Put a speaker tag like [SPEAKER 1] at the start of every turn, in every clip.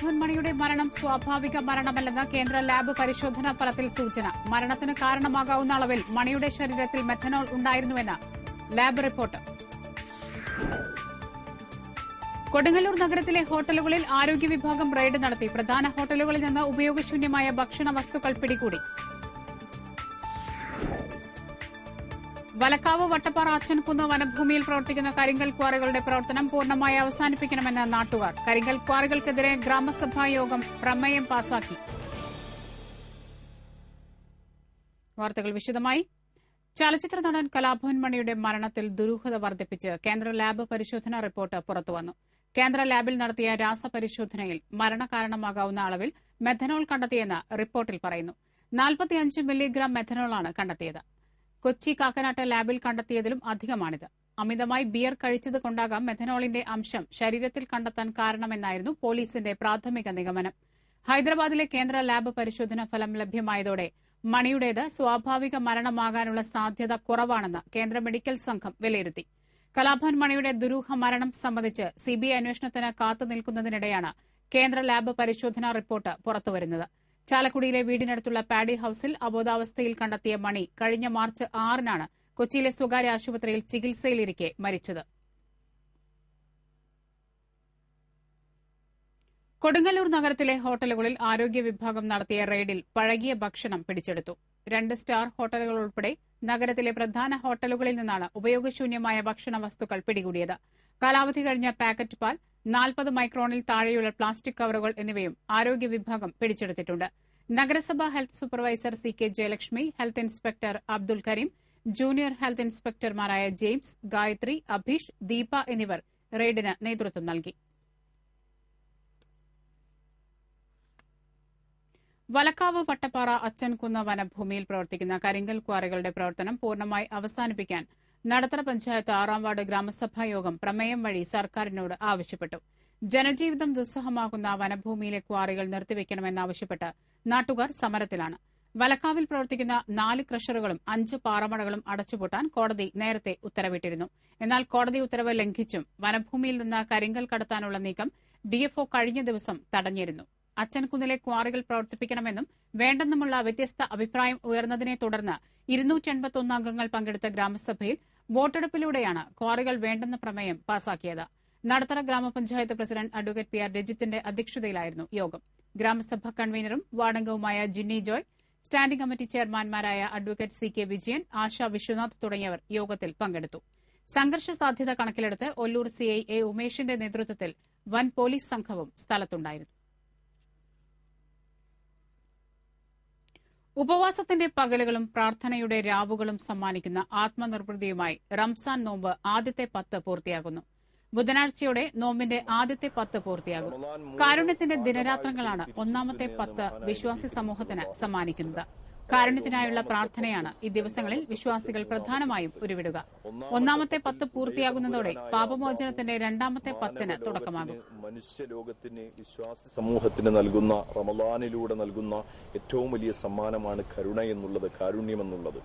[SPEAKER 1] കലാഭവൻ മണിയുടെ മരണം സ്വാഭാവിക മരണമല്ലെന്ന് കേന്ദ്ര ലാബ് പരിശോധനാ ഫലത്തിൽ സൂചന. മരണത്തിന് കാരണമാകാവുന്ന അളവിൽ മണിയുടെ ശരീരത്തിൽ മെഥനോൾ ഉണ്ടായിരുന്നുവെന്ന് ലാബ് റിപ്പോർട്ട്. കൊടുങ്ങല്ലൂർ നഗരത്തിലെ ഹോട്ടലുകളിൽ ആരോഗ്യ വിഭാഗം റെയ്ഡ് നടത്തി. പ്രധാന ഹോട്ടലുകളിൽ നിന്ന് ഉപയോഗശൂന്യമായ ഭക്ഷണ വസ്തുക്കൾ പിടികൂടി. വലക്കാവ് വട്ടപ്പാറ അച്ചൻകുന്ന് വനഭൂമിയിൽ പ്രവർത്തിക്കുന്ന കരിങ്കൽ ക്വാറികളുടെ പ്രവർത്തനം പൂർണമായി അവസാനിപ്പിക്കണമെന്ന് നാട്ടുകാർ. കരിങ്കൽ ക്വാറികൾക്കെതിരെ ഗ്രാമസഭാ യോഗം പ്രമേയം പാസാക്കി. വാർത്തകൾ വിശദമായി. ചലച്ചിത്ര നടൻ കലാഭവൻ മണിയുടെ മരണത്തിൽ ദുരൂഹത വർദ്ധിപ്പിച്ച് കേന്ദ്ര ലാബ് പരിശോധനാ റിപ്പോർട്ട് പുറത്തുവന്നു. കേന്ദ്ര ലാബിൽ നടത്തിയ രാസപരിശോധനയിൽ മരണകാരണമാകാവുന്ന അളവിൽ മെഥനോൾ കണ്ടെത്തിയെന്ന് റിപ്പോർട്ടിൽ പറയുന്നു. നാൽപ്പത്തിയഞ്ച് മില്ലിഗ്രാം മെഥനോളാണ് കണ്ടെത്തിയത്. കൊച്ചി കാക്കനാട്ട ലാബിൽ കണ്ടെത്തിയതിലും അധികമാണിത്. അമിതമായി ബിയർ കഴിച്ചത് കൊണ്ടാകാം മെഥനോളിന്റെ അംശം ശരീരത്തിൽ കണ്ടെത്താൻ കാരണമെന്നായിരുന്നു പോലീസിന്റെ പ്രാഥമിക നിഗമനം. ഹൈദരാബാദിലെ കേന്ദ്ര ലാബ് പരിശോധനാ ഫലം ലഭ്യമായതോടെ മണിയുടേത് സ്വാഭാവിക മരണമാകാനുള്ള സാധ്യത കുറവാണെന്ന് കേന്ദ്ര മെഡിക്കൽ സംഘം വിലയിരുത്തി. കലാഭൻ മണിയുടെ ദുരൂഹ മരണം സംബന്ധിച്ച് സിബിഐ അന്വേഷണത്തിന് കാത്തുനിൽക്കുന്നതിനിടെയാണ് കേന്ദ്ര ലാബ് പരിശോധനാ റിപ്പോർട്ട് പുറത്തുവരുന്നത്. ചാലക്കുടിയിലെ വീടിനടുത്തുള്ള പാഡി ഹൌസിൽ അബോധാവസ്ഥയിൽ കണ്ടെത്തിയ മണി കഴിഞ്ഞ മാർച്ച് ആറിനാണ് കൊച്ചിയിലെ സ്വകാര്യ ആശുപത്രിയിൽ ചികിത്സയിലിരിക്കെ മരിച്ചത്. കൊടുങ്ങല്ലൂർ നഗരത്തിലെ ഹോട്ടലുകളിൽ ആരോഗ്യ വിഭാഗം നടത്തിയ റെയ്ഡിൽ പഴകിയ ഭക്ഷണം പിടിച്ചെടുത്തു. രണ്ട് സ്റ്റാർ ഹോട്ടലുകൾ ഉൾപ്പെടെ നഗരത്തിലെ പ്രധാന ഹോട്ടലുകളിൽ നിന്നാണ് ഉപയോഗശൂന്യമായ ഭക്ഷണ വസ്തുക്കൾ പിടികൂടിയത്. കാലാവധി കഴിഞ്ഞ പാക്കറ്റ് പാൽ നാൽപ്പത് മൈക്രോണിൽ താഴെയുള്ള പ്ലാസ്റ്റിക് കവറുകൾ എന്നിവയും ആരോഗ്യ വിഭാഗം പിടിച്ചെടുത്തിട്ടുണ്ട്. നഗരസഭാ health supervisor C K Jayalakshmi health inspector Abdul Kareem junior health ഇൻസ്പെക്ടർമാരായ James Gayathri Abheesh Deepa എന്നിവർ റെയ്ഡിന് നേതൃത്വം നൽകി. വലക്കാവ് വട്ടപ്പാറ അച്ഛൻകുന്ന വനഭൂമിയിൽ പ്രവർത്തിക്കുന്ന കരിങ്കൽ ക്വാറികളുടെ പ്രവർത്തനം പൂർണമായി അവസാനിപ്പിക്കാൻ നടത്തറ പഞ്ചായത്ത് ആറാം വാർഡ് ഗ്രാമസഭാ യോഗം പ്രമേയം വഴി സർക്കാരിനോട് ആവശ്യപ്പെട്ടു. ജനജീവിതം ദുസ്സഹമാകുന്ന വനഭൂമിയിലെ ക്വാറികൾ നിർത്തിവെക്കണമെന്നാവശ്യപ്പെട്ട് നാട്ടുകാർ സമരത്തിലാണ്. വലക്കാവിൽ പ്രവർത്തിക്കുന്ന നാല് ക്രഷറുകളും അഞ്ച് പാറമടകളും അടച്ചുപൂട്ടാൻ കോടതി നേരത്തെ ഉത്തരവിട്ടിരുന്നു. എന്നാൽ കോടതി ഉത്തരവ് ലംഘിച്ചും വനഭൂമിയിൽ നിന്ന് കരിങ്കൽ കടത്താനുള്ള നീക്കം ഡിഎഫ്ഒ കഴിഞ്ഞ ദിവസം തടഞ്ഞിരുന്നു. അച്ചൻകുന്നിലെ ക്വാറികൾ പ്രവർത്തിപ്പിക്കണമെന്നും വേണ്ടെന്നുമുള്ള വ്യത്യസ്ത അഭിപ്രായം ഉയർന്നതിനെ തുടർന്ന് ഇരുന്നൂറ്റി എൺപത്തൊന്ന് അംഗങ്ങൾ പങ്കെടുത്ത ഗ്രാമസഭയിൽ വോട്ടെടുപ്പിലൂടെയാണ് ക്വാറികൾ വേണ്ടെന്ന പ്രമേയം പാസാക്കിയത്. നടത്തറ ഗ്രാമപഞ്ചായത്ത് പ്രസിഡന്റ് അഡ്വക്കേറ്റ് പി ആർ രജിത്തിന്റെ അധ്യക്ഷതയിലായിരുന്നു യോഗം. ഗ്രാമസഭ കൺവീനറും വാർഡംഗവുമായ Jinny Joy standing committee ചെയർമാൻമാരായ advocate C K Vijayan Asha Viswanath തുടങ്ങിയവർ യോഗത്തിൽ പങ്കെടുത്തു. സംഘർഷ സാധ്യത കണക്കിലെടുത്ത് ഒല്ലൂർ സിഐ എ ഉമേഷിന്റെ നേതൃത്വത്തിൽ വൻ പോലീസ് സംഘവും സ്ഥലത്തുണ്ടായിരുന്നു. ഉപവാസത്തിന്റെ പകലുകളും പ്രാർത്ഥനയുടെ രാവുകളും സമ്മാനിക്കുന്ന ആത്മനിർവൃതിയുമായി റംസാൻ നോമ്പ് ആദ്യത്തെ പത്ത് പൂർത്തിയാകുന്നു. ബുധനാഴ്ചയോടെ നോമ്പിന്റെ ആദ്യത്തെ പത്ത് പൂർത്തിയാകും. കാരുണ്യത്തിന്റെ ദിനരാത്രങ്ങളാണ് ഒന്നാമത്തെ പത്ത് വിശ്വാസി സമൂഹത്തിന് സമ്മാനിക്കുന്നത്. കാരുണ്യത്തിനായുള്ള പ്രാർത്ഥനയാണ് ഈ ദിവസങ്ങളിൽ വിശ്വാസികൾ പ്രധാനമായും ഉരുവിടുക. ഒന്നാമത്തെ പത്ത് പൂർത്തിയാകുന്നതോടെ പാപമോചനത്തിന്റെ രണ്ടാമത്തെ പത്തിന് തുടക്കമാകും.
[SPEAKER 2] മനുഷ്യലോകത്തിന് വിശ്വാസി സമൂഹത്തിന് നൽകുന്ന റമദാനിലൂടെ നൽകുന്ന ഏറ്റവും വലിയ സമ്മാനമാണ് കരുണ എന്നുള്ളത് കാരുണ്യം എന്നുള്ളത്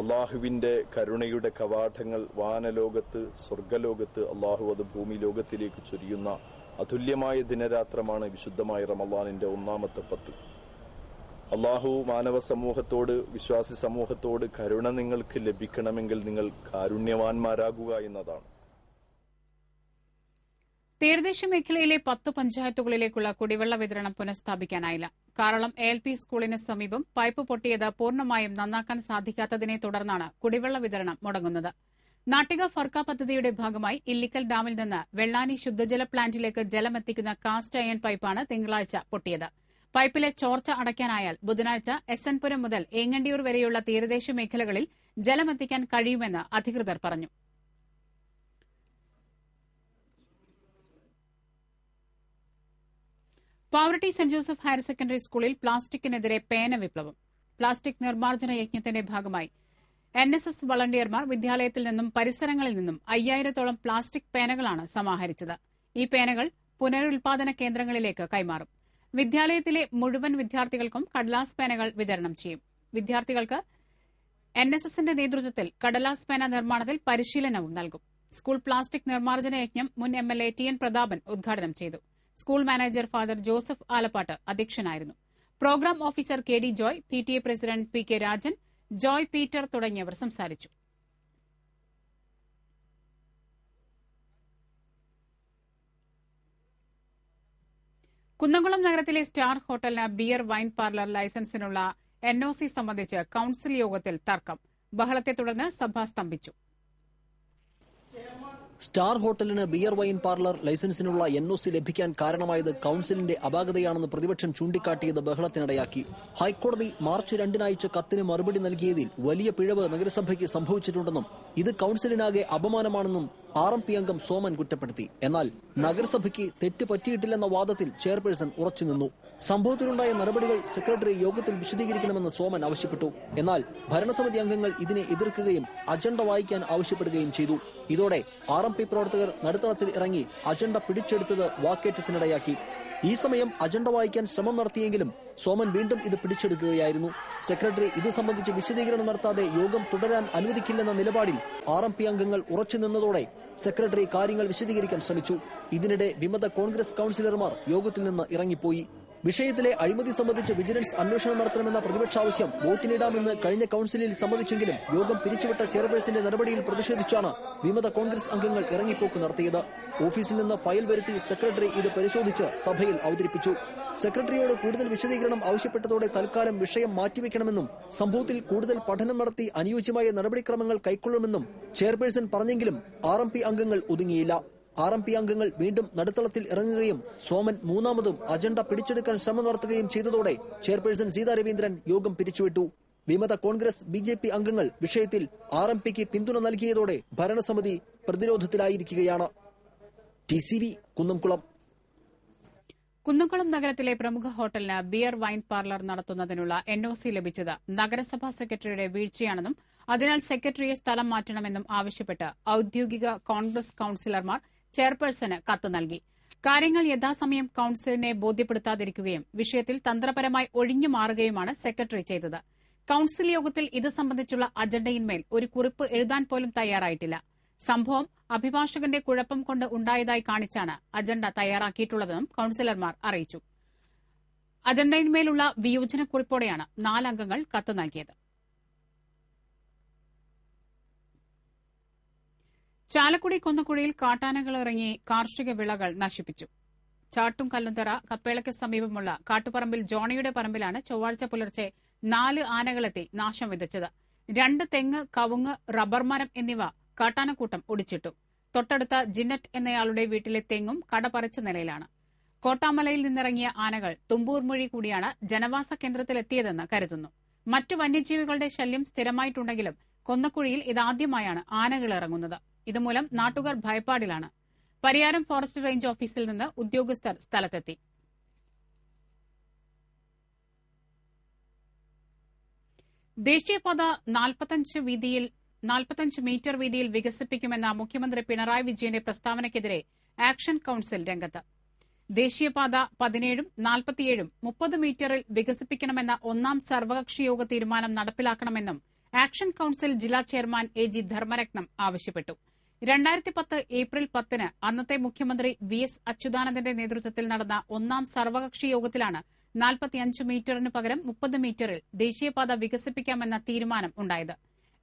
[SPEAKER 2] അള്ളാഹുവിന്റെ കരുണയുടെ കവാടങ്ങൾ വാനലോകത്ത് സ്വർഗലോകത്ത് അള്ളാഹു അത് ഭൂമി ലോകത്തിലേക്ക് ചൊരിയുന്ന അതുല്യമായ ദിനരാത്രമാണ് വിശുദ്ധമായ റമദാനിന്റെ ഒന്നാമത്തെ പത്ത്. അള്ളാഹു മാനവ സമൂഹത്തോട് വിശ്വാസി സമൂഹത്തോട് കരുണ നിങ്ങൾക്ക് ലഭിക്കണമെങ്കിൽ നിങ്ങൾ കാരുണ്യവാന്മാരാകുക എന്നതാണ്.
[SPEAKER 1] തീരദേശ മേഖലയിലെ പത്ത് പഞ്ചായത്തുകളിലേക്കുള്ള കുടിവെള്ള വിതരണം പുനഃസ്ഥാപിക്കാനായില്ല. കാരളം എ എൽ പി സ്കൂളിന് സമീപം പൈപ്പ് പൊട്ടിയത് പൂർണമായും നന്നാക്കാൻ സാധിക്കാത്തതിനെ തുടർന്നാണ് കുടിവെള്ള വിതരണം മുടങ്ങുന്നത്. നാട്ടിക ഫർക്ക പദ്ധതിയുടെ ഭാഗമായി ഇല്ലിക്കൽ ഡാമിൽ നിന്ന് വെള്ളാനി ശുദ്ധജല പ്ലാന്റിലേക്ക് ജലമെത്തിക്കുന്ന കാസ്റ്റ് അയൺ പൈപ്പാണ് തിങ്കളാഴ്ച പൊട്ടിയത്. പൈപ്പിലെ ചോർച്ച അടയ്ക്കാനായാൽ ബുധനാഴ്ച എസ് മുതൽ ഏങ്ങണ്ടിയൂർ വരെയുള്ള തീരദേശ മേഖലകളിൽ ജലമെത്തിക്കാൻ കഴിയുമെന്ന് അധികൃതർ പറഞ്ഞു. Pavaratty Saint Joseph higher secondary സ്കൂളിൽ പ്ലാസ്റ്റിക്കിനെതിരെ പേന വിപ്ലവം. പ്ലാസ്റ്റിക് നിർമ്മാർജന യജ്ഞത്തിന്റെ ഭാഗമായി എൻ എസ് എസ് വളണ്ടിയർമാർ വിദ്യാലയത്തിൽ നിന്നും പരിസരങ്ങളിൽ നിന്നും അയ്യായിരത്തോളം പ്ലാസ്റ്റിക് പേനകളാണ് സമാഹരിച്ചത്. ഈ പേനകൾ പുനരുൽപാദന കേന്ദ്രങ്ങളിലേക്ക് കൈമാറും. വിദ്യാലയത്തിലെ മുഴുവൻ വിദ്യാർത്ഥികൾക്കും കടലാസ് പേനകൾ വിതരണം ചെയ്യും. വിദ്യാർത്ഥികൾക്ക് എൻ എസ് എസിന്റെ നേതൃത്വത്തിൽ കടലാസ് പേന നിർമ്മാണത്തിൽ പരിശീലനവും നൽകും. സ്കൂൾ പ്ലാസ്റ്റിക് നിർമ്മാർജന യജ്ഞം മുൻ M L A T N Prathapan ഉദ്ഘാടനം ചെയ്തു. School manager father Joseph Alappatt അധ്യക്ഷനായിരുന്നു. Programme officer K D Joy P T A president P K Rajan Joy Peter തുടങ്ങിയവർ സംസാരിച്ചു. കുന്നംകുളം നഗരത്തിലെ സ്റ്റാർ ഹോട്ടലിന് ബിയർ വൈൻ പാർലർ ലൈസൻസിനുള്ള എൻ ഒ സി സംബന്ധിച്ച് council യോഗത്തിൽ തർക്കം. ബഹളത്തെ തുടർന്ന് സഭ സ്തംഭിച്ചു.
[SPEAKER 3] സ്റ്റാർ ഹോട്ടലിന് ബിയർ വൈൻ പാർലർ ലൈസൻസിനുള്ള എൻ ഒ സി ലഭിക്കാൻ കാരണമായത് കൌൺസിലിന്റെ അപാകതയാണെന്ന് പ്രതിപക്ഷം ചൂണ്ടിക്കാട്ടിയത് ബഹളത്തിനിടയാക്കി. ഹൈക്കോടതി മാർച്ച് രണ്ടിനാഴ്ച കത്തിന് മറുപടി നൽകിയതിൽ വലിയ പിഴവ് നഗരസഭയ്ക്ക് സംഭവിച്ചിട്ടുണ്ടെന്നും ഇത് കൌൺസിലിനാകെ അപമാനമാണെന്നും ആർ എം പി അംഗം സോമൻ കുറ്റപ്പെടുത്തി. എന്നാൽ നഗരസഭയ്ക്ക് തെറ്റ് പറ്റിയിട്ടില്ലെന്ന വാദത്തിൽ ചെയർപേഴ്സൺ ഉറച്ചുനിന്നു സംഭവത്തിലുണ്ടായ നടപടികൾ സെക്രട്ടറി യോഗത്തിൽ വിശദീകരിക്കണമെന്ന് സോമൻ ആവശ്യപ്പെട്ടു. എന്നാൽ ഭരണസമിതി അംഗങ്ങൾ ഇതിനെ എതിർക്കുകയും അജണ്ട വായിക്കാൻ ആവശ്യപ്പെടുകയും ചെയ്തു. ഇതോടെ ആർ എം പി പ്രവർത്തകർ നടുത്തളത്തിൽ ഇറങ്ങി അജണ്ട പിടിച്ചെടുത്തത് വാക്കേറ്റത്തിനിടയാക്കി. ഈ സമയം അജണ്ട വായിക്കാൻ ശ്രമം നടത്തിയെങ്കിലും സോമൻ വീണ്ടും ഇത് പിടിച്ചെടുക്കുകയായിരുന്നു. സെക്രട്ടറി ഇത് സംബന്ധിച്ച് വിശദീകരണം നടത്താതെ യോഗം തുടരാൻ അനുവദിക്കില്ലെന്ന നിലപാടിൽ ആർ അംഗങ്ങൾ ഉറച്ചു നിന്നതോടെ സെക്രട്ടറി കാര്യങ്ങൾ വിശദീകരിക്കാൻ ശ്രമിച്ചു. ഇതിനിടെ വിമത കോൺഗ്രസ് കൌൺസിലർമാർ യോഗത്തിൽ നിന്ന് ഇറങ്ങിപ്പോയി. വിഷയത്തിലെ അഴിമതി സംബന്ധിച്ച് വിജിലൻസ് അന്വേഷണം നടത്തണമെന്ന പ്രതിപക്ഷ ആവശ്യം വോട്ടിനിടാമെന്ന് കഴിഞ്ഞ കൌൺസിലിൽ സമ്മതിച്ചെങ്കിലും യോഗം പിരിച്ചുവിട്ട ചെയർപേഴ്സന്റെ നടപടിയിൽ പ്രതിഷേധിച്ചാണ് വിമത കോൺഗ്രസ് അംഗങ്ങൾ ഇറങ്ങിപ്പോക്ക് നടത്തിയത്. ഓഫീസിൽ നിന്ന് ഫയൽ വരുത്തി സെക്രട്ടറി ഇത് പരിശോധിച്ച് സഭയിൽ അവതരിപ്പിച്ചു. സെക്രട്ടറിയോട് കൂടുതൽ വിശദീകരണം ആവശ്യപ്പെട്ടതോടെ തൽക്കാലം വിഷയം മാറ്റിവെക്കണമെന്നും സംഭവത്തിൽ കൂടുതൽ പഠനം നടത്തി അനുയോജ്യമായ നടപടിക്രമങ്ങൾ കൈക്കൊള്ളുമെന്നും ചെയർപേഴ്സൺ പറഞ്ഞെങ്കിലും ആർ അംഗങ്ങൾ ഒതുങ്ങിയില്ല. ആർ എം പി അംഗങ്ങൾ വീണ്ടും നടുത്തളത്തിൽ ഇറങ്ങുകയും സോമൻ മൂന്നാമതും അജണ്ട പിടിച്ചെടുക്കാൻ ശ്രമം നടത്തുകയും ചെയ്തതോടെ ചെയർപേഴ്സൺ സീതാ രവീന്ദ്രൻ യോഗം പിരിച്ചുവിട്ടു. വിമത കോൺഗ്രസ് ബി ജെ പി അംഗങ്ങൾ വിഷയത്തിൽ ആർ എം പിക്ക് പിന്തുണ നൽകിയതോടെ ഭരണസമിതി പ്രതിരോധത്തിലായിരിക്കുകയാണ്. കുന്നംകുളം.
[SPEAKER 1] കുന്നംകുളം നഗരത്തിലെ പ്രമുഖ ഹോട്ടലിന് ബിയർ വൈൻ പാർലർ നടത്തുന്നതിനുള്ള എൻ ഒ സി ലഭിച്ചത് നഗരസഭാ സെക്രട്ടറിയുടെ വീഴ്ചയാണെന്നും അതിനാൽ സെക്രട്ടറിയെ സ്ഥലം മാറ്റണമെന്നും ആവശ്യപ്പെട്ട് ഔദ്യോഗിക കോൺഗ്രസ് കൌൺസിലർമാർ ചെയർപേഴ്സന് കത്ത് നൽകി. കാര്യങ്ങൾ യഥാസമയം കൌൺസിലിനെ ബോധ്യപ്പെടുത്താതിരിക്കുകയും വിഷയത്തിൽ തന്ത്രപരമായി ഒഴിഞ്ഞു മാറുകയുമാണ് സെക്രട്ടറി ചെയ്തത്. കൌൺസിൽ യോഗത്തിൽ ഇത് സംബന്ധിച്ചുള്ള അജണ്ടയിന്മേൽ ഒരു കുറിപ്പ് എഴുതാൻ പോലും തയ്യാറായിട്ടില്ല. സംഭവം അഭിഭാഷകന്റെ കുഴപ്പം കൊണ്ട് ഉണ്ടായതായി കാണിച്ചാണ് അജണ്ട തയ്യാറാക്കിയിട്ടുള്ളതെന്നും കൌൺസിലർമാർ അറിയിച്ചു. അജണ്ടയിന്മേലുള്ള വിയോജനക്കുറിപ്പോടെയാണ് നാലംഗങ്ങൾ കത്ത് നൽകിയത്. ചാലക്കുടി കുന്നക്കുഴിയിൽ കാട്ടാനകൾ ഇറങ്ങി കാർഷിക വിളകൾ നശിപ്പിച്ചു. ചാട്ടും കല്ലുന്തറ കപ്പേളയ്ക്ക് സമീപമുള്ള കാട്ടുപറമ്പിൽ ജോണിയുടെ പറമ്പിലാണ് ചൊവ്വാഴ്ച പുലർച്ചെ നാല് ആനകളെത്തി നാശം വിതച്ചത്. രണ്ട് തെങ്ങ് കവുങ്ങ് റബ്ബർ മരം എന്നിവ കാട്ടാനക്കൂട്ടം ഒടിച്ചിട്ടു. തൊട്ടടുത്ത ജിന്നറ്റ് എന്നയാളുടെ വീട്ടിലെ തെങ്ങും കടപറിച്ച നിലയിലാണ്. കോട്ടാമലയിൽ നിന്നിറങ്ങിയ ആനകൾ തുമ്പൂർ മൊഴി കൂടിയാണ് ജനവാസ കേന്ദ്രത്തിലെത്തിയതെന്ന് കരുതുന്നു. മറ്റു വന്യജീവികളുടെ ശല്യം സ്ഥിരമായിട്ടുണ്ടെങ്കിലും കൊന്നക്കുഴിയിൽ ഇതാദ്യമായാണ് ആനകൾ ഇറങ്ങുന്നത്. ഇതുമൂലം നാട്ടുകാർ ഭയപ്പാടിലാണ്. പരിയാരം ഫോറസ്റ്റ് റേഞ്ച് ഓഫീസിൽ നിന്ന് ഉദ്യോഗസ്ഥർ സ്ഥലത്തെത്തി. ദേശീയപാത നാൽപ്പത്തഞ്ച് വീതിയിൽ നാൽപ്പത്തഞ്ച് മീറ്റർ വീതിയിൽ വികസിപ്പിക്കുമെന്ന മുഖ്യമന്ത്രി പിണറായി വിജയന്റെ പ്രസ്താവനയ്ക്കെതിരെ ആക്ഷൻ കൌൺസിൽ രംഗത്ത്. ദേശീയപാത പതിനേഴും നാൽപ്പത്തിയേഴും മുപ്പത് മീറ്ററിൽ വികസിപ്പിക്കണമെന്ന ഒന്നാം സർവകക്ഷി യോഗ തീരുമാനം നടപ്പിലാക്കണമെന്നും ആക്ഷൻ കൌൺസിൽ ജില്ലാ ചെയർമാൻ എ ജി ധർമ്മരത്നം ആവശ്യപ്പെട്ടു. രണ്ടായിരത്തി പത്ത് ഏപ്രിൽ പത്തിന് അന്നത്തെ മുഖ്യമന്ത്രി വി എസ് അച്യുതാനന്ദന്റെ നേതൃത്വത്തിൽ നടന്ന ഒന്നാം സർവകക്ഷി യോഗത്തിലാണ് നാൽപ്പത്തിയഞ്ച് മീറ്ററിന് പകരം മുപ്പത് മീറ്ററിൽ ദേശീയപാത വികസിപ്പിക്കാമെന്ന തീരുമാനം ഉണ്ടായത്.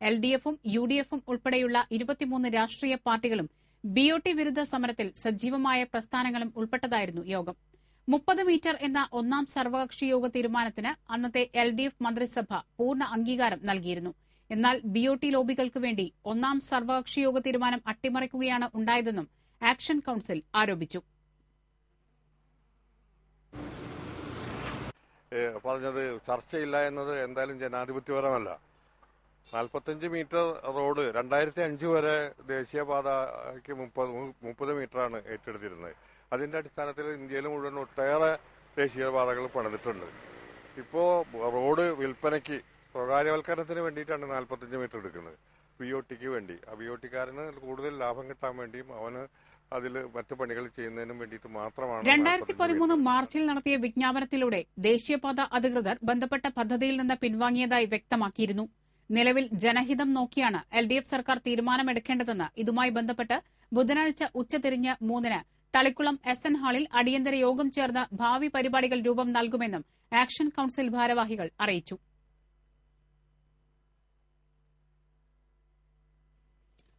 [SPEAKER 1] എൽ ഡി എഫും യു ഡി എഫും ഉൾപ്പെടെയുള്ള ഇരുപത്തിമൂന്ന് രാഷ്ട്രീയ പാർട്ടികളും ബി ഒ ടി വിരുദ്ധ സമരത്തിൽ സജീവമായ പ്രസ്ഥാനങ്ങളും ഉൾപ്പെട്ടതായിരുന്നു യോഗം. മുപ്പത് മീറ്റർ എന്ന ഒന്നാം സർവകക്ഷി യോഗ തീരുമാനത്തിന് അന്നത്തെ എൽ ഡി എഫ് മന്ത്രിസഭ പൂർണ അംഗീകാരം നൽകിയിരുന്നു. എന്നാൽ ബി ഒ ടി ലോബികൾക്ക് വേണ്ടി ഒന്നാം സർവകക്ഷി യോഗ തീരുമാനം അട്ടിമറിക്കുകയാണ് ഉണ്ടായതെന്നും ആക്ഷൻ കൌൺസിൽ ആരോപിച്ചു.
[SPEAKER 4] പറഞ്ഞത് ചർച്ചയില്ല എന്നത് എന്തായാലും ജനാധിപത്യപരമല്ല. നാൽപ്പത്തഞ്ച് മീറ്റർ റോഡ് രണ്ടായിരത്തി അഞ്ച് വരെ ദേശീയപാതയ്ക്ക് മുപ്പത് മുപ്പത് മീറ്ററാണ് ഏറ്റെടുത്തിരുന്നത്. അതിന്റെ അടിസ്ഥാനത്തിൽ ഇന്ത്യയിൽ മുഴുവൻ ഒട്ടേറെ ദേശീയപാതകൾ പണിതിട്ടുണ്ട്. ഇപ്പോ റോഡ് വിൽപ്പനയ്ക്ക് സ്വകാര്യവൽക്കരണത്തിന് വേണ്ടിയിട്ടാണ് നാൽപ്പത്തഞ്ച് മീറ്റർ എടുക്കുന്നത്. വി ഒ ടിക്ക് വേണ്ടി. ആ വി ഒ ടിക്കാരന് കൂടുതൽ ലാഭം കിട്ടാൻ വേണ്ടിയും അവന് അതിൽ മറ്റു പണികൾ ചെയ്യുന്നതിനും വേണ്ടിയിട്ട് മാത്രമാണ്
[SPEAKER 1] രണ്ടായിരത്തി പതിമൂന്ന് മാർച്ചിൽ നടത്തിയ വിജ്ഞാപനത്തിലൂടെ ദേശീയപാത അധികൃതർ ബന്ധപ്പെട്ട പദ്ധതിയിൽ നിന്ന് പിൻവാങ്ങിയതായി വ്യക്തമാക്കിയിരുന്നു. നിലവിൽ ജനഹിതം നോക്കിയാണ് എൽ ഡി എഫ് സർക്കാർ തീരുമാനമെടുക്കേണ്ടതെന്ന് ഇതുമായി ബന്ധപ്പെട്ട് ബുധനാഴ്ച ഉച്ചതിരിഞ്ഞ് മൂന്നിന് തളിക്കുളം എസ് എൻ ഹാളിൽ അടിയന്തര യോഗം ചേർന്ന് ഭാവി പരിപാടികൾ രൂപം നൽകുമെന്നും ആക്ഷൻ കൌൺസിൽ ഭാരവാഹികൾ അറിയിച്ചു.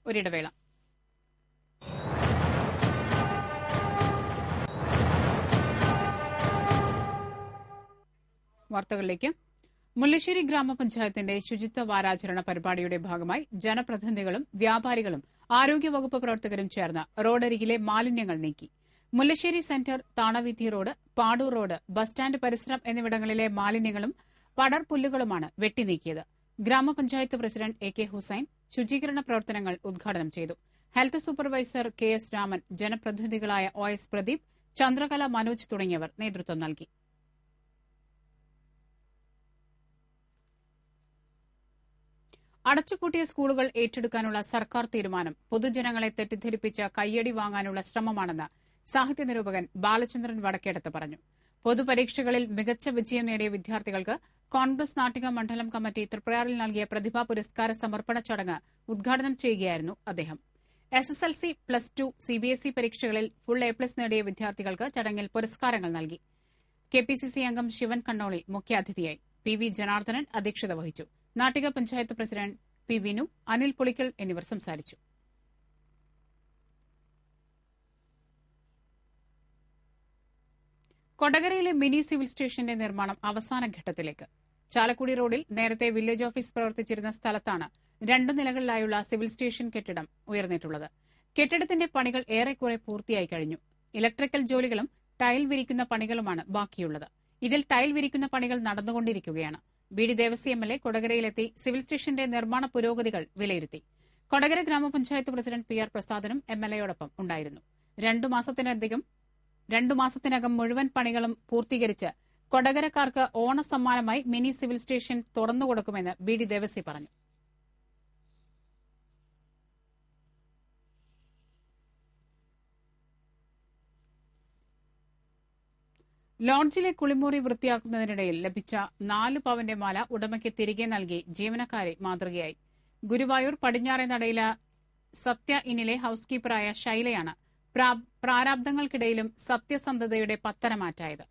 [SPEAKER 1] ഒരിടവേള. വാർത്തകളിലേക്ക്. മുല്ലശ്ശേരി ഗ്രാമപഞ്ചായത്തിന്റെ ശുചിത്വ വാരാചരണ പരിപാടിയുടെ ഭാഗമായി ജനപ്രതിനിധികളും വ്യാപാരികളും ആരോഗ്യവകുപ്പ് പ്രവർത്തകരും ചേർന്ന് റോഡരികിലെ മാലിന്യങ്ങൾ നീക്കി. Mullassery centre Thanaveethi road Padoor road bus stand പരിസരം എന്നിവിടങ്ങളിലെ മാലിന്യങ്ങളും പടർപുല്ലുകളുമാണ് വെട്ടിനീക്കിയത്. ഗ്രാമപഞ്ചായത്ത് പ്രസിഡന്റ് എ കെ ഹുസൈൻ ശുചീകരണ പ്രവർത്തനങ്ങൾ ഉദ്ഘാടനം ചെയ്തു. Health supervisor K S Raman ജനപ്രതിനിധികളായ O S Pradeep Chandrakala Manoj തുടങ്ങിയവർ നേതൃത്വം നൽകി. അടച്ചുപൂട്ടിയ സ്കൂളുകൾ ഏറ്റെടുക്കാനുള്ള സർക്കാർ തീരുമാനം പൊതുജനങ്ങളെ തെറ്റിദ്ധരിപ്പിച്ച കയ്യടി വാങ്ങാനുള്ള ശ്രമമാണെന്ന് സാഹിത്യ നിരൂപകൻ ബാലചന്ദ്രൻ വടക്കേടത്ത് പറഞ്ഞു. പൊതുപരീക്ഷകളിൽ മികച്ച വിജയം നേടിയ വിദ്യാർത്ഥികൾക്ക് കോൺഗ്രസ് നാട്ടിക മണ്ഡലം കമ്മിറ്റി തൃപ്രയാറിൽ നൽകിയ പ്രതിഭാ പുരസ്കാര സമർപ്പണ ചടങ്ങ് ഉദ്ഘാടനം ചെയ്യുകയായിരുന്നു അദ്ദേഹം. S S L C plus two CBSE പരീക്ഷകളിൽ ഫുൾ എ പ്ലസ് നേടിയ വിദ്യാർത്ഥികൾക്ക് ചടങ്ങിൽ പുരസ്കാരങ്ങൾ നൽകി. കെ പി സി സി അംഗം ശിവൻ കണ്ണോളി മുഖ്യാതിഥിയായി. പി വി ജനാർദ്ദനൻ അധ്യക്ഷത വഹിച്ചു. നാട്ടിക പഞ്ചായത്ത് പ്രസിഡന്റ് പി വിനു അനിൽ പുളിക്കൽ എന്നിവർ സംസാരിച്ചു. കൊടകരയിലെ മിനി സിവിൽ സ്റ്റേഷന്റെ നിർമ്മാണം അവസാന ഘട്ടത്തിലേക്ക്. ചാലക്കുടി റോഡിൽ നേരത്തെ വില്ലേജ് ഓഫീസ് പ്രവർത്തിച്ചിരുന്ന സ്ഥലത്താണ് രണ്ടു നിലകളിലായുള്ള സിവിൽ സ്റ്റേഷൻ കെട്ടിടം ഉയർന്നിട്ടുള്ളത്. കെട്ടിടത്തിന്റെ പണികൾ ഏറെക്കുറെ പൂർത്തിയായി കഴിഞ്ഞു. ഇലക്ട്രിക്കൽ ജോലികളും ടൈൽ വിരിക്കുന്ന പണികളുമാണ് ബാക്കിയുള്ളത്. ഇതിൽ ടൈൽ വിരിക്കുന്ന പണികൾ നടന്നുകൊണ്ടിരിക്കുകയാണ്. B D Devasi M L A കൊടകരയിലെത്തി civil സ്റ്റേഷന്റെ നിർമ്മാണ പുരോഗതികൾ വിലയിരുത്തി. കൊടകര ഗ്രാമപഞ്ചായത്ത് പ്രസിഡന്റ് പി ആർ പ്രസാദനും എം എൽ എയോടൊപ്പം ഉണ്ടായിരുന്നു. രണ്ടു മാസത്തിനധികം രണ്ടു മാസത്തിനകം മുഴുവൻ പണികളും പൂർത്തീകരിച്ച് കൊടകരക്കാർക്ക് ഓണസമ്മാനമായി മിനി സിവിൽ സ്റ്റേഷൻ തുറന്നുകൊടുക്കുമെന്ന് ബി ഡി ദേവസി പറഞ്ഞു. ലോഡ്ജിലെ കുളിമുറി വൃത്തിയാക്കുന്നതിനിടയിൽ ലഭിച്ച നാല് പവന്റെ മാല ഉടമയ്ക്ക് തിരികെ നൽകി ജീവനക്കാരെ മാതൃകയായി. ഗുരുവായൂർ പടിഞ്ഞാറെ നടയിലെ സത്യ ഇന്നിലെ ഹൌസ് കീപ്പറായ ശൈലയാണ് പ്രാരാബ്ദങ്ങൾക്കിടയിലും സത്യസന്ധതയുടെ പത്തരമാറ്റായത്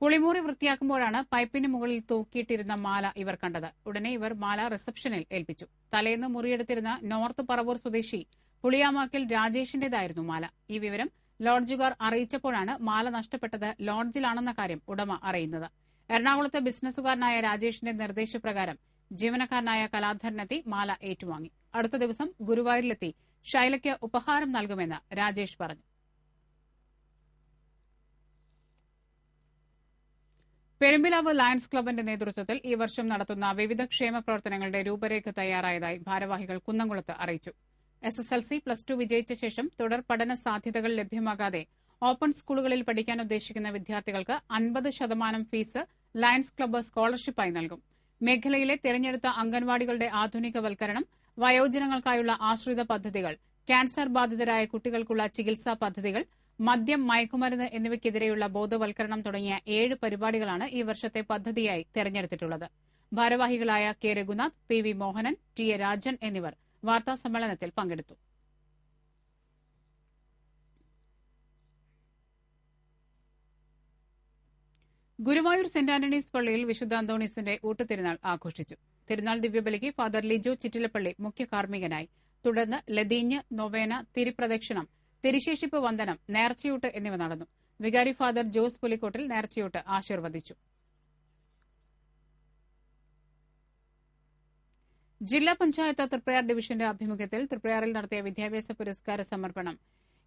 [SPEAKER 1] കുളിമുറി വൃത്തിയാക്കുമ്പോഴാണ് പൈപ്പിന് മുകളിൽ തൂക്കിയിട്ടിരുന്ന മാല ഇവർ കണ്ടത്. ഉടനെ ഇവർ മാല റിസപ്ഷനിൽ ഏൽപ്പിച്ചു. തലേന്ന് മുറിയെടുത്തിരുന്ന നോർത്ത് പറവൂർ സ്വദേശി പുളിയാമാക്കിൽ രാജേഷിന്റേതായിരുന്നു മാല. ഈ വിവരം ലോഡ്ജുകാർ അറിയിച്ചപ്പോഴാണ് മാല നഷ്ടപ്പെട്ടത് ലോഡ്ജിലാണെന്ന കാര്യം ഉടമ അറിയുന്നത്. എറണാകുളത്തെ ബിസിനസ്സുകാരനായ രാജേഷിന്റെ നിർദ്ദേശപ്രകാരം ജീവനക്കാരനായ കലാധരനെത്തി മാല ഏറ്റുവാങ്ങി. അടുത്ത ദിവസം ഗുരുവായൂരിലെത്തി ഷൈലയ്ക്ക് ഉപഹാരം നൽകുമെന്ന് രാജേഷ് പറഞ്ഞു. പെരുമ്പിലാവ് ലയൺസ് ക്ലബിന്റെ നേതൃത്വത്തിൽ ഈ വർഷം നടത്തുന്ന വിവിധ ക്ഷേമ പ്രവർത്തനങ്ങളുടെ രൂപരേഖ തയ്യാറായതായി ഭാരവാഹികൾ കുന്നംകുളത്ത് അറിയിച്ചു. S S L C plus two വിജയിച്ച ശേഷം തുടർ പഠന സാധ്യതകൾ ലഭ്യമാകാതെ ഓപ്പൺ സ്കൂളുകളിൽ പഠിക്കാൻ ഉദ്ദേശിക്കുന്ന വിദ്യാർത്ഥികൾക്ക് അൻപത് ശതമാനം ഫീസ് ലയൺസ് ക്ലബ്ബ് സ്കോളർഷിപ്പായി നൽകും. മേഖലയിലെ തെരഞ്ഞെടുത്ത അംഗൻവാടികളുടെ ആധുനികവൽക്കരണം വയോജനങ്ങൾക്കായുള്ള ആശ്രിത പദ്ധതികൾ ക്യാൻസർ ബാധിതരായ കുട്ടികൾക്കുള്ള ചികിത്സാ പദ്ധതികൾ മദ്യം മയക്കുമരുന്ന് എന്നിവയ്ക്കെതിരെയുള്ള ബോധവൽക്കരണം തുടങ്ങിയ ഏഴ് പരിപാടികളാണ് ഈ വർഷത്തെ പദ്ധതിയായി തെരഞ്ഞെടുത്തിട്ടുള്ളത്. ഭാരവാഹികളായ K Raghunath P V Mohanan T A Rajan എന്നിവർ വാർത്താസമ്മേളനത്തിൽ പങ്കെടുത്തു. ഗുരുവായൂർ സെന്റ് ആന്റണീസ് പള്ളിയിൽ വിശുദ്ധ അന്തോണീസിന്റെ ഊട്ടുതിരുനാൾ ആഘോഷിച്ചു. തിരുനാൾ ദിവ്യബലിക്ക് ഫാദർ ലിജോ ചിറ്റിലപ്പള്ളി മുഖ്യ കാർമ്മികനായി. തുടർന്ന് ലതീഞ്ഞ് നൊവേന തിരിപ്രദക്ഷിണം തിരിശേഷിപ്പ് വന്ദനം നേർച്ചയൂട്ട് എന്നിവ നടന്നു. വികാരി ഫാദർ ജോസ് പുലിക്കോട്ടിൽ നേർച്ചയൂട്ട് ആശീർവദിച്ചു. ജില്ലാ പഞ്ചായത്ത് തൃപ്രയാർ ഡിവിഷന്റെ ആഭിമുഖ്യത്തിൽ തൃപ്രയാറിൽ നടത്തിയ വിദ്യാഭ്യാസ പുരസ്കാര സമർപ്പണം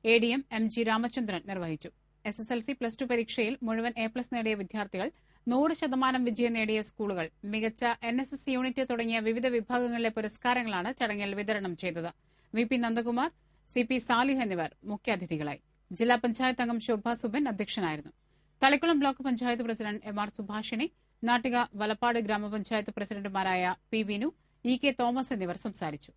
[SPEAKER 1] A D M M G Ramachandran നിർവഹിച്ചു. S S L C plus two പരീക്ഷയിൽ മുഴുവൻ എ പ്ലസ് നേടിയ വിദ്യാർത്ഥികൾ നൂറ് ശതമാനം വിജയം നേടിയ സ്കൂളുകൾ മികച്ച എൻ എസ് എസ് യൂണിറ്റ് തുടങ്ങിയ വിവിധ വിഭാഗങ്ങളിലെ പുരസ്കാരങ്ങളാണ് ചടങ്ങിൽ വിതരണം ചെയ്തത്. V P Nandakumar C P Salih എന്നിവർ മുഖ്യാതിഥികളായി ജില്ലാ പഞ്ചായത്ത് അംഗം ശോഭ സുബൻ അധ്യക്ഷനായിരുന്നു. Thalikkulam block panchayat president M R Subhashini Nattika Valappad ഗ്രാമപഞ്ചായത്ത് പ്രസിഡന്റുമാരായ P Vinu E K Thomas എന്നിവർ സംസാരിച്ചു.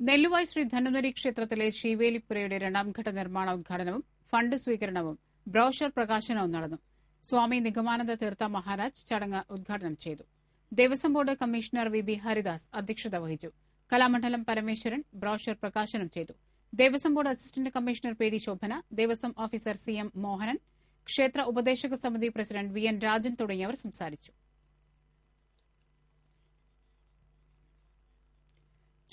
[SPEAKER 1] നെല്ലുവായ് ശ്രീ ധനുനരി ക്ഷേത്രത്തിലെ ശ്രീവേലിപ്പുരയുടെ രണ്ടാംഘട്ട നിർമ്മാണ ഉദ്ഘാടനവും ഫണ്ട് സ്വീകരണവും ബ്രോഷർ പ്രകാശനവും നടന്നു. സ്വാമി നിഗമാനന്ദ തീർത്ഥ മഹാരാജ് ചടങ്ങ് ഉദ്ഘാടനം ചെയ്തു. Devaswom board commissioner V B Haridas അധ്യക്ഷത വഹിച്ചു. കലാമണ്ഡലം പരമേശ്വരൻ ബ്രോഷർ പ്രകാശനം ചെയ്തു. Devaswom board assistant commissioner P D Shobhana Devaswom officer C M Mohanan ക്ഷേത്ര ഉപദേശക സമിതി പ്രസിഡന്റ് വി എൻ രാജൻ തുടങ്ങിയവർ സംസാരിച്ചു.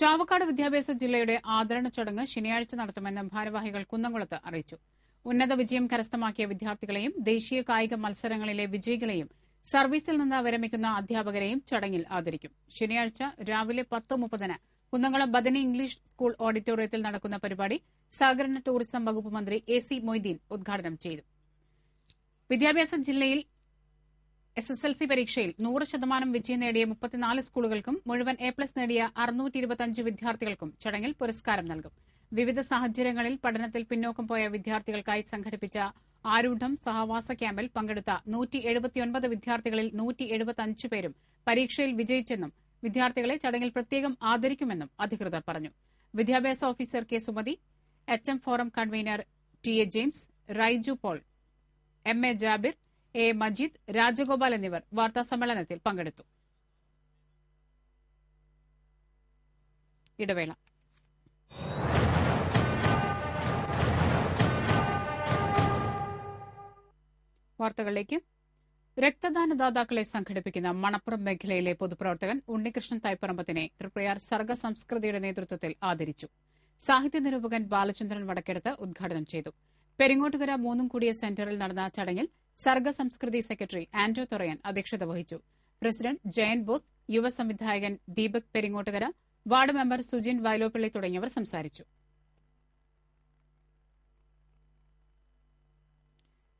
[SPEAKER 1] ചാവക്കാട് വിദ്യാഭ്യാസ ജില്ലയുടെ ആദരണ ചടങ്ങ് ശനിയാഴ്ച നടത്തുമെന്ന് ഭാരവാഹികൾ കുന്നംകുളത്ത് അറിയിച്ചു. ഉന്നത വിജയം കരസ്ഥമാക്കിയ വിദ്യാർത്ഥികളെയും ദേശീയ കായിക മത്സരങ്ങളിലെ വിജയികളെയും സർവീസിൽ നിന്ന് വിരമിക്കുന്ന അധ്യാപകരെയും ചടങ്ങിൽ ആദരിക്കും. ശനിയാഴ്ച രാവിലെ പത്ത് മുപ്പതിന് കുന്നംകുളം ബദനി ഇംഗ്ലീഷ് സ്കൂൾ ഓഡിറ്റോറിയത്തിൽ നടക്കുന്ന പരിപാടി സഹകരണ ടൂറിസം വകുപ്പ് മന്ത്രി എ സി മൊയ്തീൻ ഉദ്ഘാടനം ചെയ്തു. വിദ്യാഭ്യാസ ജില്ലയിൽ എസ് എസ് എൽ സി പരീക്ഷയിൽ നൂറ് ശതമാനം വിജയം നേടിയ മുപ്പത്തിനാല് സ്കൂളുകൾക്കും മുഴുവൻ എ പ്ലസ് നേടിയ അറുന്നൂറ്റി ഇരുപത്തിയഞ്ച് വിദ്യാർത്ഥികൾക്കും ചടങ്ങിൽ പുരസ്കാരം നൽകും. വിവിധ സാഹചര്യങ്ങളിൽ പഠനത്തിൽ പിന്നോക്കം പോയ വിദ്യാർത്ഥികൾക്കായി സംഘടിപ്പിച്ച ആരൂഢം സഹവാസ ക്യാമ്പിൽ പങ്കെടുത്ത നൂറ്റി എഴുപത്തിയൊൻപത് വിദ്യാർത്ഥികളിൽ നൂറ്റി എഴുപത്തിയഞ്ച് പേരും പരീക്ഷയിൽ വിജയിച്ചെന്നും വിദ്യാർത്ഥികളെ ചടങ്ങിൽ പ്രത്യേകം ആദരിക്കുമെന്നും അധികൃതർ പറഞ്ഞു. വിദ്യാഭ്യാസ officer K Sumathi H M forum convener T A James Raiju Paul M A Jabir A Majeed Rajagopal എന്നിവർ വാർത്താസമ്മേളനത്തിൽ പങ്കെടുത്തു. ഇടവേള. വാർത്തകളിലേക്ക്. രക്തദാനദാതാക്കളെ സംഘടിപ്പിക്കുന്ന മണപ്പുറം മേഖലയിലെ പൊതുപ്രവർത്തകൻ ഉണ്ണികൃഷ്ണൻ തൈപ്പറമ്പത്തിനെ തൃപ്രയാർ സർഗ സംസ്കൃതിയുടെ നേതൃത്വത്തിൽ ആദരിച്ചു. സാഹിത്യ നിരൂപകൻ ബാലചന്ദ്രൻ വടക്കെടുത്ത് ഉദ്ഘാടനം ചെയ്തു. പെരിങ്ങോട്ടുകര മൂന്നും കൂടിയ സെന്ററിൽ നടന്ന ചടങ്ങിൽ സർഗ സംസ്കൃതി സെക്രട്ടറി ആന്റോ തൊറയൻ അധ്യക്ഷത വഹിച്ചു. പ്രസിഡന്റ് ജയൻ ബോസ് യുവ സംവിധായകൻ ദീപക് പെരിങ്ങോട്ടുകര വാർഡ് മെമ്പർ സുജിൻ വയലോപ്പള്ളി തുടങ്ങിയവർ സംസാരിച്ചു.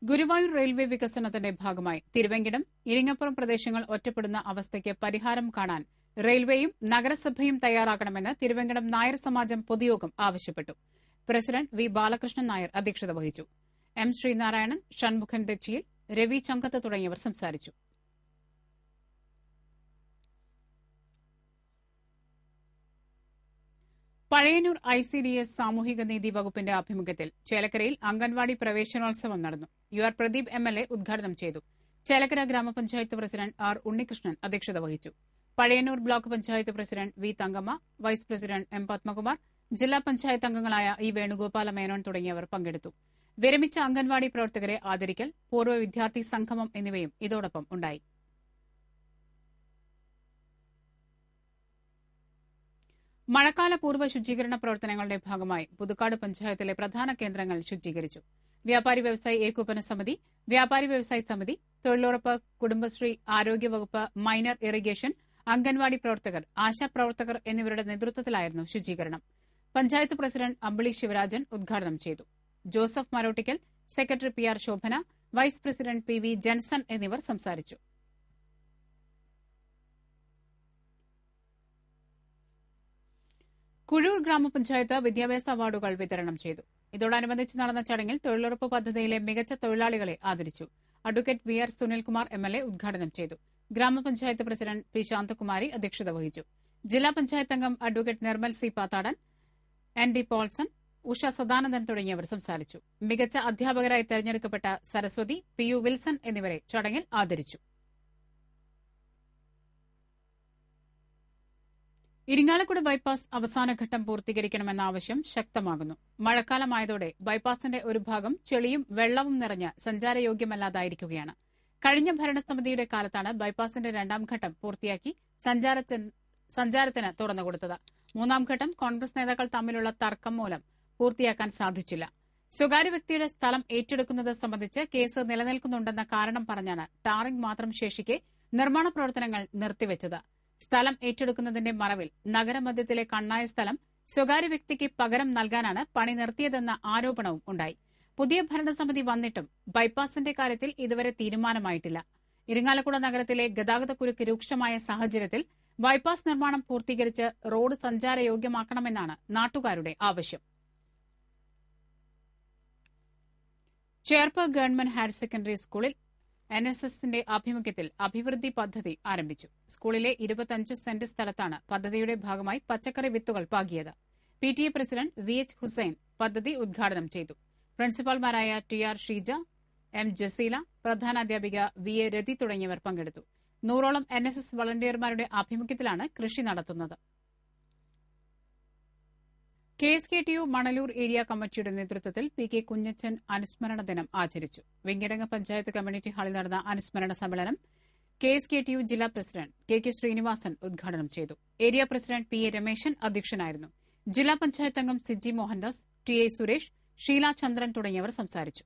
[SPEAKER 1] ഗുരുവായൂർ റെയിൽവേ വികസനത്തിന്റെ ഭാഗമായി തിരുവെങ്കിടം ഇരിങ്ങപ്പുറം പ്രദേശങ്ങൾ ഒറ്റപ്പെടുന്ന അവസ്ഥയ്ക്ക് പരിഹാരം കാണാൻ റെയിൽവേയും നഗരസഭയും തയ്യാറാക്കണമെന്ന് തിരുവെങ്കിടം നായർ സമാജം പൊതുയോഗം ആവശ്യപ്പെട്ടു. പ്രസിഡന്റ് വി ബാലകൃഷ്ണൻ നായർ അധ്യക്ഷത വഹിച്ചു. എം ശ്രീനാരായണൻ ഷൺമുഖൻ ദച്ചിയിൽ രവി ചങ്കത്ത് തുടങ്ങിയവർ സംസാരിച്ചു. Pazhayannur I C D S സാമൂഹിക നീതി വകുപ്പിന്റെ ആഭിമുഖ്യത്തിൽ ചേലക്കരയിൽ അംഗൻവാടി പ്രവേശനോത്സവം നടന്നു. U R Pradeep M L A ഉദ്ഘാടനം ചെയ്തു. ചേലക്കര ഗ്രാമപഞ്ചായത്ത് പ്രസിഡന്റ് ആർ ഉണ്ണികൃഷ്ണൻ അധ്യക്ഷത വഹിച്ചു. Pazhayannur block panchayat president V Thankamma vice president M Padmakumar ജില്ലാ പഞ്ചായത്ത് അംഗങ്ങളായ ഇ വേണുഗോപാല മേനോൻ തുടങ്ങിയവർ പങ്കെടുത്തു. വിരമിച്ച അംഗൻവാടി പ്രവർത്തകരെ ആദരിക്കൽ പൂർവ വിദ്യാർത്ഥി സംഗമം എന്നിവയും ഇതോടൊപ്പം ഉണ്ടായി. മഴക്കാല പൂർവ ശുചീകരണ പ്രവർത്തനങ്ങളുടെ ഭാഗമായി പുതുക്കാട് പഞ്ചായത്തിലെ പ്രധാന കേന്ദ്രങ്ങൾ ശുചീകരിച്ചു. വ്യാപാരി വ്യവസായി ഏകോപന സമിതി വ്യാപാരി വ്യവസായി സമിതി തൊഴിലുറപ്പ് കുടുംബശ്രീ ആരോഗ്യവകുപ്പ് മൈനർ ഇറിഗേഷൻ അംഗൻവാടി പ്രവർത്തകർ ആശാപ്രവർത്തകർ എന്നിവരുടെ നേതൃത്വത്തിലായിരുന്നു ശുചീകരണം. പഞ്ചായത്ത് പ്രസിഡന്റ് അമ്പിളി ശിവരാജൻ ഉദ്ഘാടനം ചെയ്തു. Joseph Marottikkal secretary P R Shobhana vice president P V Jenson എന്നിവർ സംസാരിച്ചു. കുഴൂർ ഗ്രാമപഞ്ചായത്ത് വിദ്യാഭ്യാസ അവാർഡുകൾ വിതരണം ചെയ്തു. ഇതോടനുബന്ധിച്ച് നടന്ന ചടങ്ങിൽ തൊഴിലുറപ്പ് പദ്ധതിയിലെ മികച്ച തൊഴിലാളികളെ ആദരിച്ചു. Advocate V R Sunilkumar M L A ഉദ്ഘാടനം ചെയ്തു. ഗ്രാമപഞ്ചായത്ത് പ്രസിഡന്റ് പി ശാന്തകുമാരി അധ്യക്ഷത വഹിച്ചു. ജില്ലാ പഞ്ചായത്ത് അംഗം advocate Nirmal C Pathadan N D Paulson Usha Sadanandan തുടങ്ങിയവർ സംസാരിച്ചു. മികച്ച അധ്യാപകരായി തെരഞ്ഞെടുക്കപ്പെട്ട സരസ്വതി പി യു വിൽസൺ എന്നിവരെ ചടങ്ങിൽ ആദരിച്ചു. ഇരിങ്ങാലക്കുട ബൈപ്പാസ് അവസാനഘട്ടം പൂർത്തീകരിക്കണമെന്ന ആവശ്യം ശക്തമാകുന്നു. മഴക്കാലമായതോടെ ബൈപ്പാസിന്റെ ഒരു ഭാഗം ചെളിയും വെള്ളവും നിറഞ്ഞ് സഞ്ചാരയോഗ്യമല്ലാതായിരിക്കുകയാണ്. കഴിഞ്ഞ ഭരണസമിതിയുടെ കാലത്താണ് ബൈപ്പാസിന്റെ രണ്ടാം ഘട്ടം പൂർത്തിയാക്കി സഞ്ചാരത്തിന് തുറന്നുകൊടുത്തത്. മൂന്നാം ഘട്ടം കോൺഗ്രസ് നേതാക്കൾ തമ്മിലുള്ള തർക്കം മൂലം പൂർത്തിയാക്കാൻ സാധിച്ചില്ല. സ്വകാര്യ വ്യക്തിയുടെ സ്ഥലം ഏറ്റെടുക്കുന്നത് സംബന്ധിച്ച് കേസ് നിലനിൽക്കുന്നുണ്ടെന്ന കാരണം പറഞ്ഞാണ് ടാറിംഗ് മാത്രം ശേഷിക്കെ നിർമ്മാണ പ്രവർത്തനങ്ങൾ നിർത്തിവച്ചത്. സ്ഥലം ഏറ്റെടുക്കുന്നതിന്റെ മറവിൽ നഗരമധ്യത്തിലെ കണ്ണായ സ്ഥലം സ്വകാര്യ വ്യക്തിക്ക് പകരം നൽകാനാണ് പണി നിർത്തിയതെന്ന ആരോപണവും ഉണ്ടായി. പുതിയ ഭരണസമിതി വന്നിട്ടും ബൈപ്പാസിന്റെ കാര്യത്തിൽ ഇതുവരെ തീരുമാനമായിട്ടില്ല. ഇരിങ്ങാലക്കുട നഗരത്തിലെ ഗതാഗതക്കുരുക്ക് രൂക്ഷമായ സാഹചര്യത്തിൽ ബൈപ്പാസ് നിർമ്മാണം പൂർത്തീകരിച്ച് റോഡ് സഞ്ചാരയോഗ്യമാക്കണമെന്നാണ് നാട്ടുകാരുടെ ആവശ്യം. ചേർപ്പ് ഗവൺമെന്റ് ഹയർ സെക്കൻഡറി സ്കൂളിൽ എൻ എസ് എസിന്റെ ആഭിമുഖ്യത്തിൽ അഭിവൃദ്ധി പദ്ധതി ആരംഭിച്ചു. സ്കൂളിലെ ഇരുപത്തിയഞ്ച് സെന്റ് സ്ഥലത്താണ് പദ്ധതിയുടെ ഭാഗമായി പച്ചക്കറി വിത്തുകൾ പാകിയത്. P T A president V H Hussain പദ്ധതി ഉദ്ഘാടനം ചെയ്തു. പ്രിൻസിപ്പാൾമാരായ T R Sheeja M Jaseela പ്രധാനാധ്യാപിക V A Rathi തുടങ്ങിയവർ പങ്കെടുത്തു. നൂറോളം എൻ എസ് എസ് വളണ്ടിയർമാരുടെ ആഭിമുഖ്യത്തിലാണ് കൃഷി നടത്തുന്നത്. K S K T U Manalur area കമ്മിറ്റിയുടെ നേതൃത്വത്തിൽ പി കെ കുഞ്ഞച്ചൻ അനുസ്മരണ ദിനം ആചരിച്ചു. വെങ്കിടങ്ങ് പഞ്ചായത്ത് കമ്മ്യൂണിറ്റി ഹാളിൽ നടന്ന അനുസ്മരണ സമ്മേളനം K S K T U ജില്ലാ പ്രസിഡന്റ് കെ കെ ശ്രീനിവാസൻ ഉദ്ഘാടനം ചെയ്തു. Area president P A Rameshan അധ്യക്ഷനായിരുന്നു. ജില്ലാ പഞ്ചായത്ത് അംഗം സിജി മോഹൻദാസ് ടി എ സുരേഷ് ഷീല ചന്ദ്രൻ തുടങ്ങിയവർ സംസാരിച്ചു.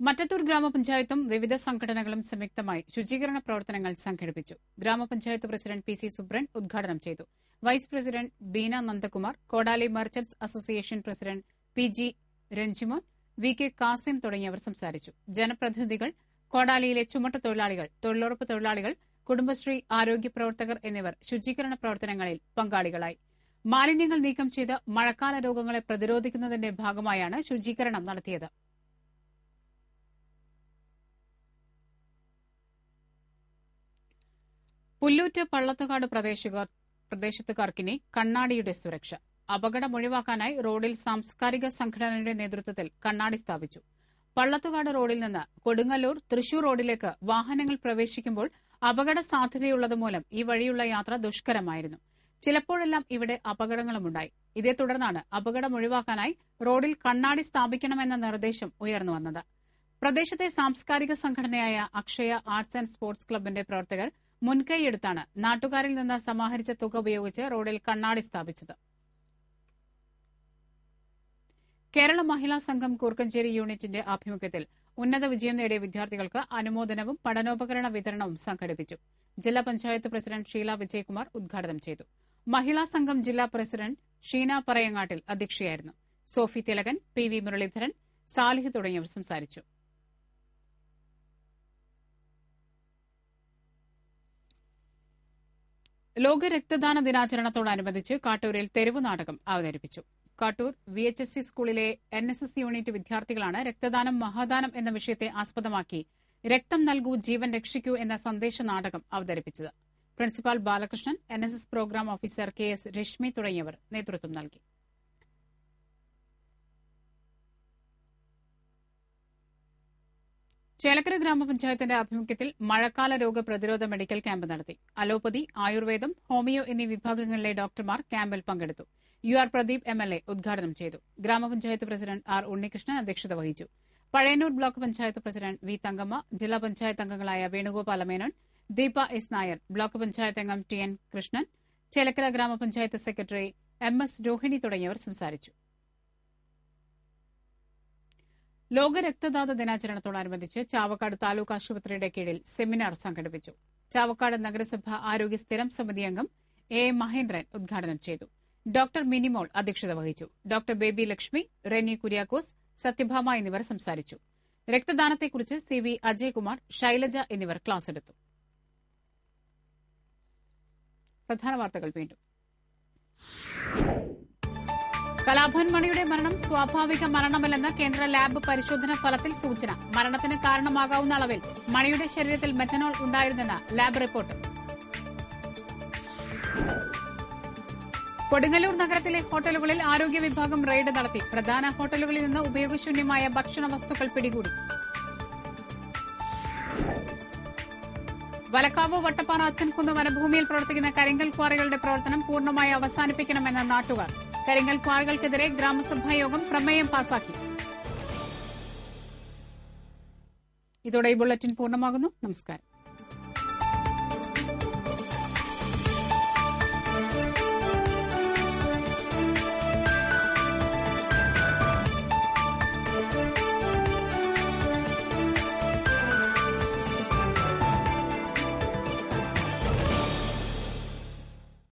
[SPEAKER 1] മറ്റത്തൂർ ഗ്രാമപഞ്ചായത്തും വിവിധ സംഘടനകളും സംയുക്തമായി ശുചീകരണ പ്രവർത്തനങ്ങൾ സംഘടിപ്പിച്ചു. ഗ്രാമപഞ്ചായത്ത് പ്രസിഡന്റ് പി സി സുബ്രൻ ഉദ്ഘാടനം ചെയ്തു. Vice president Beena Nandakumar Kodali merchants association president P G Ranjimon V K Kasim തുടങ്ങിയവർ സംസാരിച്ചു. ജനപ്രതിനിധികൾ കോടാലിയിലെ ചുമട്ട തൊഴിലാളികൾ തൊഴിലുറപ്പ് തൊഴിലാളികൾ കുടുംബശ്രീ ആരോഗ്യ പ്രവർത്തകർ എന്നിവർ ശുചീകരണ പ്രവർത്തനങ്ങളിൽ പങ്കാളികളായി. മാലിന്യങ്ങൾ നീക്കം ചെയ്ത് മഴക്കാല രോഗങ്ങളെ പ്രതിരോധിക്കുന്നതിന്റെ ഭാഗമായാണ് ശുചീകരണം നടത്തിയത്. പുല്ലൂറ്റ് പള്ളത്തുകാട് പ്രദേശക്കാർ പ്രദേശത്തുകാർക്കിനി കണ്ണാടിയുടെ സുരക്ഷ. അപകടം ഒഴിവാക്കാനായി റോഡിൽ സാംസ്കാരിക സംഘടനയുടെ നേതൃത്വത്തിൽ കണ്ണാടി സ്ഥാപിച്ചു. പള്ളത്തുകാട് റോഡിൽ നിന്ന് കൊടുങ്ങല്ലൂർ തൃശൂർ റോഡിലേക്ക് വാഹനങ്ങൾ പ്രവേശിക്കുമ്പോൾ അപകട സാധ്യതയുള്ളതുമൂലം ഈ വഴിയുള്ള യാത്ര ദുഷ്കരമായിരുന്നു. ചിലപ്പോഴെല്ലാം ഇവിടെ അപകടങ്ങളുമുണ്ടായി. ഇതേ തുടർന്നാണ് അപകടം ഒഴിവാക്കാനായി റോഡിൽ കണ്ണാടി സ്ഥാപിക്കണമെന്ന നിർദ്ദേശം ഉയർന്നു വന്നത്. പ്രദേശത്തെ സാംസ്കാരിക സംഘടനയായ അക്ഷയ ആർട്സ് ആൻഡ് സ്പോർട്സ് ക്ലബിന്റെ പ്രവർത്തകർ മുൻകൈയെടുത്താണ് നാട്ടുകാരിൽ നിന്ന് സമാഹരിച്ച തുക ഉപയോഗിച്ച് റോഡിൽ കണ്ണാടി സ്ഥാപിച്ചത്. കേരള മഹിളാ സംഘം കൂർക്കഞ്ചേരി യൂണിറ്റിന്റെ ആഭിമുഖ്യത്തിൽ ഉന്നത വിജയം നേടിയ വിദ്യാർത്ഥികൾക്ക് അനുമോദനവും പഠനോപകരണ വിതരണവും സംഘടിപ്പിച്ചു. ജില്ലാ പഞ്ചായത്ത് പ്രസിഡന്റ് ഷീല വിജയകുമാർ ഉദ്ഘാടനം ചെയ്തു. മഹിളാ സംഘം ജില്ലാ പ്രസിഡന്റ് ഷീന പറയങ്ങാട്ടിൽ അധ്യക്ഷയായിരുന്നു. സോഫി തിലകൻ പി വി മുരളീധരൻ സാലിഹ് തുടങ്ങിയവർ സംസാരിച്ചു. ലോക രക്തദാന ദിനാചരണത്തോടനുബന്ധിച്ച് കാട്ടൂരിൽ തെരുവു നാടകം അവതരിപ്പിച്ചു. Kattoor V H S C സ്കൂളിലെ എൻ എസ് എസ് യൂണിറ്റ് വിദ്യാർത്ഥികളാണ് രക്തദാനം മഹാദാനം എന്ന വിഷയത്തെ ആസ്പദമാക്കി രക്തം നൽകൂ ജീവൻ രക്ഷിക്കൂ എന്ന സന്ദേശ നാടകം അവതരിപ്പിച്ചത്. Principal Balakrishnan N programme officer K S Reshmi തുടങ്ങിയവർ നേതൃത്വം നൽകി. ചേലക്കര ഗ്രാമപഞ്ചായത്തിന്റെ ആഭിമുഖ്യത്തിൽ മഴക്കാല രോഗ പ്രതിരോധ മെഡിക്കൽ ക്യാമ്പ് നടത്തി. അലോപ്പതി ആയുർവേദം ഹോമിയോ എന്നീ വിഭാഗങ്ങളിലെ ഡോക്ടർമാർ ക്യാമ്പിൽ പങ്കെടുത്തു. U R Pradeep M L A ഉദ്ഘാടനം ചെയ്തു. ഗ്രാമപഞ്ചായത്ത് പ്രസിഡന്റ് ആർ ഉണ്ണികൃഷ്ണൻ അധ്യക്ഷത വഹിച്ചു. Pazhayannur block panchayat president V Thankamma ജില്ലാ പഞ്ചായത്ത് അംഗങ്ങളായ വേണുഗോപാല മേനോൻ ദീപ എസ് നായർ ബ്ലോക്ക് പഞ്ചായത്ത് അംഗം ടി എൻ കൃഷ്ണൻ ചേലക്കര ഗ്രാമപഞ്ചായത്ത് സെക്രട്ടറി എം എസ് രോഹിണി തുടങ്ങിയവർ സംസാരിച്ചു. ലോക രക്തദാത ദിനാചരണത്തോടനുബന്ധിച്ച് ചാവക്കാട് താലൂക്ക് ആശുപത്രിയുടെ കീഴിൽ സെമിനാർ സംഘടിപ്പിച്ചു. ചാവക്കാട് നഗരസഭ ആരോഗ്യ സ്ഥിരം സമിതി അംഗം എ മഹേന്ദ്രൻ ഉദ്ഘാടനം ചെയ്തു. ഡോക്ടർ മിനിമോൾ അധ്യക്ഷത വഹിച്ചു. ഡോക്ടർ ബേബി ലക്ഷ്മി റെനി കുര്യാക്കോസ് സത്യഭാമ എന്നിവർ സംസാരിച്ചു. രക്തദാനത്തെക്കുറിച്ച് സി വി അജയ്കുമാർ ശൈലജ എന്നിവർ ക്ലാസ് എടുത്തു പ്രധാന വാർത്തകൾ വീണ്ടും. കലാഭവൻ മണിയുടെ മരണം സ്വാഭാവിക മരണമല്ലെന്ന് കേന്ദ്ര ലാബ് പരിശോധന ഫലത്തിൽ സൂചന. മരണത്തിന് കാരണമാകാവുന്ന അളവിൽ മണിയുടെ ശരീരത്തിൽ മെഥനോൾ ഉണ്ടായിരുന്നെന്ന് ലാബ് റിപ്പോർട്ട്. കൊടുങ്ങല്ലൂർ നഗരത്തിലെ ഹോട്ടലുകളിൽ ആരോഗ്യ വിഭാഗം റെയ്ഡ് നടത്തി. പ്രധാന ഹോട്ടലുകളിൽ നിന്ന് ഉപയോഗശൂന്യമായ ഭക്ഷണ വസ്തുക്കൾ പിടികൂടി. വലക്കാവ് വട്ടപ്പാറ അച്ഛൻകുന്ന് വനഭൂമിയിൽ പ്രവർത്തിക്കുന്ന കരിങ്കൽ ക്വാറികളുടെ പ്രവർത്തനം പൂർണമായി അവസാനിപ്പിക്കണമെന്ന് നാട്ടുകാർ. കരിങ്കൽ ക്വാറികൾക്കെതിരെ ഗ്രാമസഭാ യോഗം പ്രമേയം പാസാക്കി. ഇതോടെ ഈ ബുള്ളറ്റിൻ പൂർണമാകുന്നു. നമസ്കാരം.